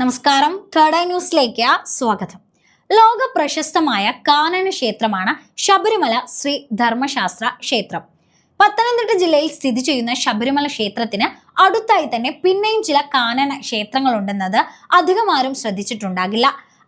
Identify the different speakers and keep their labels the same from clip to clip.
Speaker 1: നമസ്കാരം. Third eye ന്യൂസിലേക്ക് സ്വാഗതം. ലോക പ്രശസ്തമായ കാനന ക്ഷേത്രമാണ് ശബരിമല ശ്രീ ധർമ്മശാസ്ത്ര ക്ഷേത്രം. പത്തനംതിട്ട ജില്ലയിൽ സ്ഥിതി ചെയ്യുന്ന ശബരിമല ക്ഷേത്രത്തിന് അടുത്തായി തന്നെ പിന്നെയും ചില കാനന ക്ഷേത്രങ്ങളുണ്ടെന്നത് അധികം ആരും ശ്രദ്ധിച്ചിട്ടുണ്ടാകില്ല.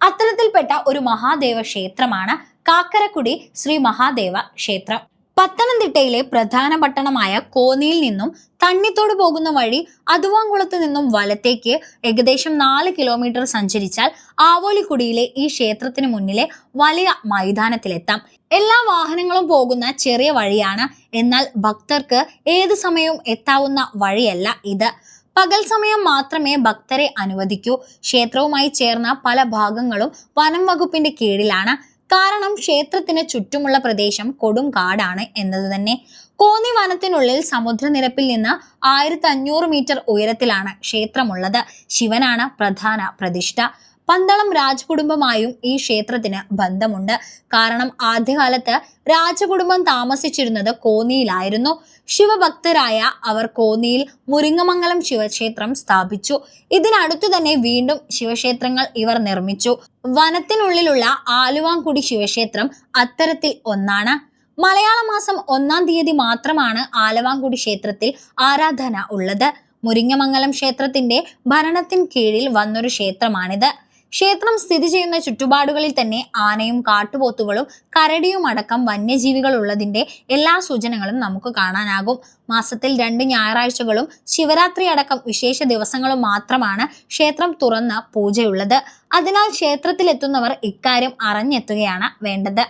Speaker 1: അത്തരത്തിൽപ്പെട്ട ഒരു മഹാദേവ ക്ഷേത്രമാണ് കാക്കരക്കുടി ശ്രീ മഹാദേവ ക്ഷേത്രം. പത്തനംതിട്ടയിലെ പ്രധാന പട്ടണമായ കോന്നിയിൽ നിന്നും തണ്ണിത്തോട് പോകുന്ന വഴി അതുവാങ്കുളത്ത് നിന്നും വലത്തേക്ക് ഏകദേശം നാല് കിലോമീറ്റർ സഞ്ചരിച്ചാൽ ആവോലിക്കുടിയിലെ ഈ ക്ഷേത്രത്തിന് മുന്നിലെ വലിയ മൈതാനത്തിലെത്താം. എല്ലാ വാഹനങ്ങളും പോകുന്ന ചെറിയ വഴിയാണ്. എന്നാൽ ഭക്തർക്ക് ഏത് സമയവും എത്താവുന്ന വഴിയല്ല ഇത്. പകൽ സമയം മാത്രമേ ഭക്തരെ അനുവദിക്കൂ. ക്ഷേത്രവുമായി ചേർന്ന പല ഭാഗങ്ങളും വനം വകുപ്പിന്റെ കീഴിലാണ്. കാരണം ക്ഷേത്രത്തിന് ചുറ്റുമുള്ള പ്രദേശം കൊടും കാടാണ് എന്നത് തന്നെ. കോന്നി വനത്തിനുള്ളിൽ സമുദ്രനിരപ്പിൽ നിന്ന് ആയിരത്തി അഞ്ഞൂറ് മീറ്റർ ഉയരത്തിലാണ് ക്ഷേത്രമുള്ളത്. ശിവനാണ് പ്രധാന പ്രതിഷ്ഠ. പന്തളം രാജകുടുംബമായും ഈ ക്ഷേത്രത്തിന് ബന്ധമുണ്ട്. കാരണം ആദ്യകാലത്ത് രാജകുടുംബം താമസിച്ചിരുന്നത് കോന്നിയിലായിരുന്നു. ശിവഭക്തരായ അവർ കോന്നിയിൽ മുരിങ്ങമംഗലം ശിവക്ഷേത്രം സ്ഥാപിച്ചു. ഇതിനടുത്തു തന്നെ വീണ്ടും ശിവക്ഷേത്രങ്ങൾ ഇവർ നിർമ്മിച്ചു. വനത്തിനുള്ളിലുള്ള ആലുവാങ്കുടി ശിവക്ഷേത്രം അത്തരത്തിൽ ഒന്നാണ്. മലയാള മാസം ഒന്നാം തീയതി മാത്രമാണ് ആലവാങ്കുടി ക്ഷേത്രത്തിൽ ആരാധന ഉള്ളത്. മുരിങ്ങമംഗലം ക്ഷേത്രത്തിന്റെ ഭരണത്തിൻ കീഴിൽ വന്നൊരു ക്ഷേത്രമാണിത്. ക്ഷേത്രം സ്ഥിതി ചെയ്യുന്ന ചുറ്റുപാടുകളിൽ തന്നെ ആനയും കാട്ടുപോത്തുകളും കരടിയും അടക്കം വന്യജീവികൾ ഉള്ളതിന്റെ എല്ലാ സൂചനകളും നമുക്ക് കാണാനാകും. മാസത്തിൽ രണ്ട് ഞായറാഴ്ചകളും ശിവരാത്രി അടക്കം വിശേഷ ദിവസങ്ങളും മാത്രമാണ് ക്ഷേത്രം തുറന്ന പൂജയുള്ളത്. അതിനാൽ ക്ഷേത്രത്തിലെത്തുന്നവർ ഇക്കാര്യം അറിഞ്ഞെത്തുകയാണ് വേണ്ടത്.